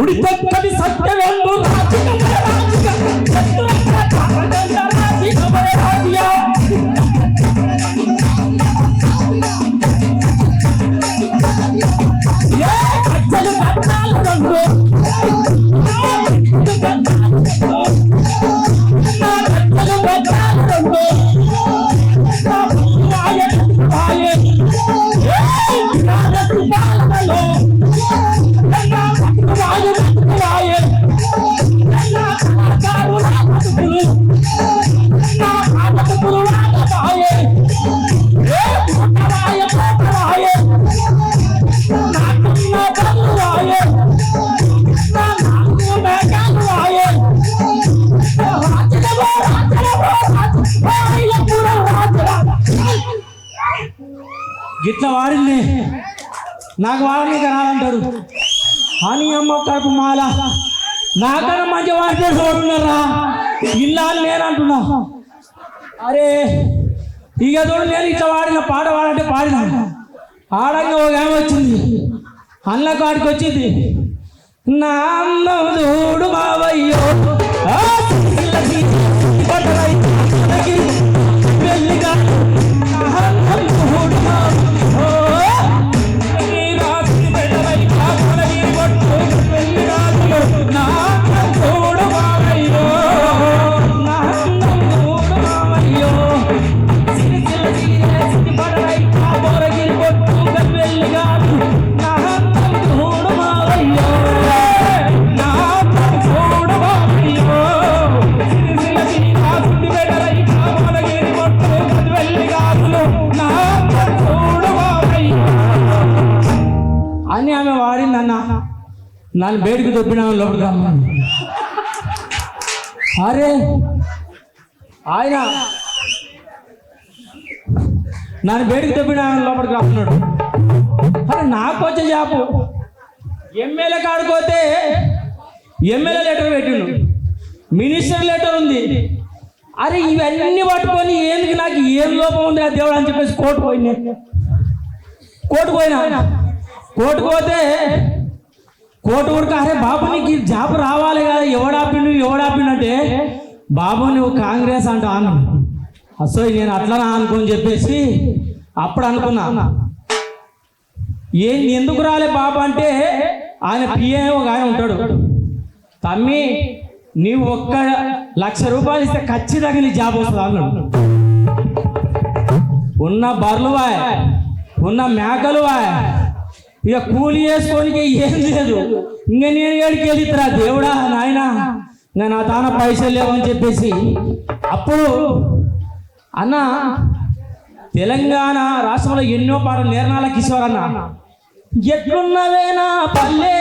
முடித்த கவி சட்ட வேண்டும் గిట్ల వాడింది నాకు వాడని రాలంటారు అని అమ్మ కడుపు మాల. నాకన్నా మంచి వాడితే చూడున్నారా ఇల్లా నేను అంటున్నా. అరే ఇక చూడు నేను ఇట్లా వాడిన పాట వాడంటే పాడిన? ఆడంగా ఒక ఆమె వచ్చింది. అన్న కాడికి వచ్చింది. నా అమ్మ చూడు బాబయ్యో నన్ను బయటకు దొబ్బిన లోపలికి రమ్మని అరే ఆయన నన్ను బయటకు దొబ్బిన లోపలికి రమ్మన్నాడు అరే నాకు వచ్చే జాబు ఎమ్మెల్యే కాడుకోతే ఎమ్మెల్యే లెటర్ పెట్టిండు. మినిస్టర్ లెటర్ ఉంది. అరే ఇవన్నీ పట్టుకొని ఏందుకు నాకు ఏం లోపం ఉంది ఆ దేవుడు అని చెప్పేసి కోర్టు పోయింది. కోర్టు పోయినా? కోర్టు పోతే కోర్టు కొడుకు అరే బాబు నీకు జాబ్ రావాలి కదా ఎవడాపిండు ఎవడాపిండు అంటే బాబు నువ్వు కాంగ్రెస్ అంట అన్న అసలు నేను అట్లనా అనుకుని చెప్పేసి అప్పుడు అనుకున్నా. ఏం ఎందుకు రాలే బాబు? అంటే ఆయన పిఏ ఒక ఆయన ఉంటాడు. తమ్మి నీవు ఒక్క లక్ష రూపాయలు ఇస్తే ఖచ్చితంగా నీ జాబ్ వస్తుంది అన్నాడు. ఉన్న బర్రెలు వాయ్ ఉన్న మేకలు వాయ్ ఇక కూలి వేసుకోనికి ఏం లేదు. ఇంక నేను ఏడికి వెళ్తురా దేవుడా నాయనా ఇంకా నా తాన పైసలు లేవని చెప్పేసి. అప్పుడు అన్న తెలంగాణ రాష్ట్రంలో ఎన్నో పాటలు నేర్నాల కిషోర్ అన్న. ఎట్లున్నవేనా పల్లె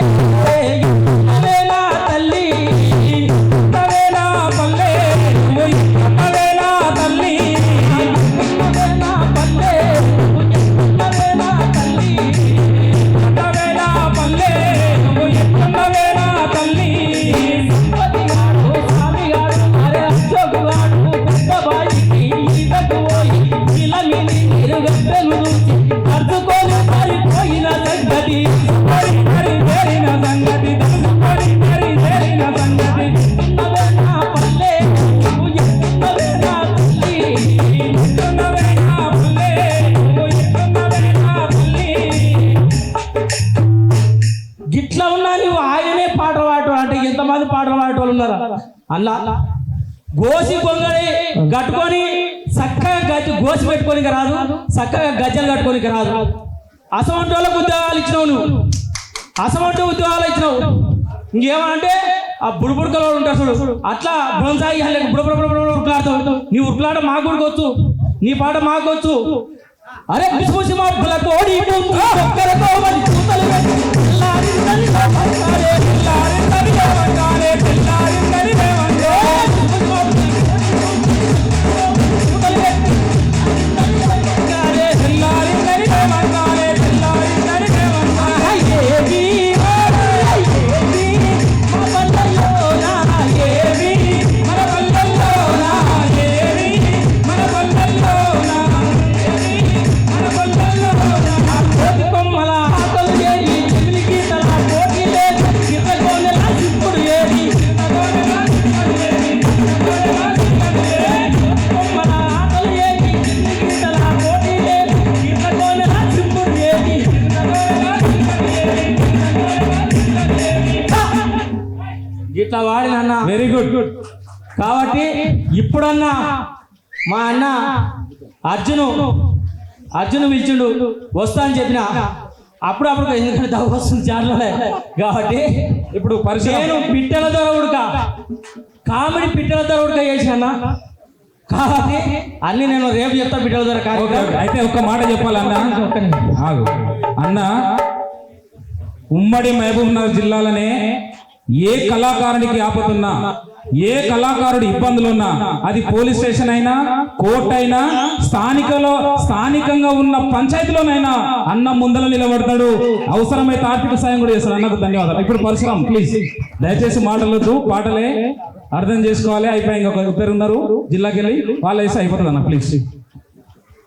అలా అల్లా గోసి పొంగలి కట్టుకొని చక్కగా గజ గోసి పెట్టుకోనికి రాదు. చక్కగా గజ్జలు కట్టుకోనికి రాదు. అసమంటి వాళ్ళకు ఉద్యోగాలు ఇచ్చినావు నువ్వు. అసమంటి ఉద్యోగాలు ఇచ్చినావు. ఇంకేమంటే ఆ బుడుబుడుకలో ఉంటారు చూడు. అట్లా బృంసాయి బుడబుడ ఉరుకులాడతావు నీ ఉరుకులాట మాకు కూడా నీ పాట మాకొచ్చు అరే పిసిపిసి మా తోడి ఒక్కరితో మరి కూతలు ఇట్లా వాడినన్నా వెరీ గుడ్ గుడ్ కాబట్టి ఇప్పుడన్నా మా అన్న అర్జును అర్జును పిలిచిండు వస్తా అని చెప్పిన. అప్పుడప్పుడు ఎందుకంటే దవ్వ వస్తుంది చాలలే కాబట్టి ఇప్పుడు పరిచయం నేను పిట్టల ధర ఉడక కామెడీ పిట్టల ధర ఉడక చేసిన కాబట్టి అన్ని నేను రేపు చెప్తా పిట్టల ధర. కార్యక్రమం. అయితే ఒక మాట చెప్పాలి అన్న. ఆగు. అన్న ఉమ్మడి మహబూబ్ నగర్ జిల్లాలోనే ఏ కళాకారునికి ఆపతున్నా ఏ కళాకారుడు ఇబ్బందులున్నా అది పోలీస్ స్టేషన్ అయినా కోర్టు అయినా స్థానికలో స్థానికంగా ఉన్న పంచాయతీలోనైనా అన్న ముందర నిలబడతాడు. అవసరమైతే ఆర్థిక సాయం కూడా చేస్తాడు. అన్నకు ధన్యవాదాలు. ఇప్పుడు పరిశ్రమ ప్లీజ్ దయచేసి మాటలొద్దు పాటలే అర్థం చేసుకోవాలి. అయిపోయి ఇంకొక ఇద్దరు ఉన్నారు. జిల్లాకి వెళ్ళి వాళ్ళు వేసి అయిపోతుంది అన్న ప్లీజ్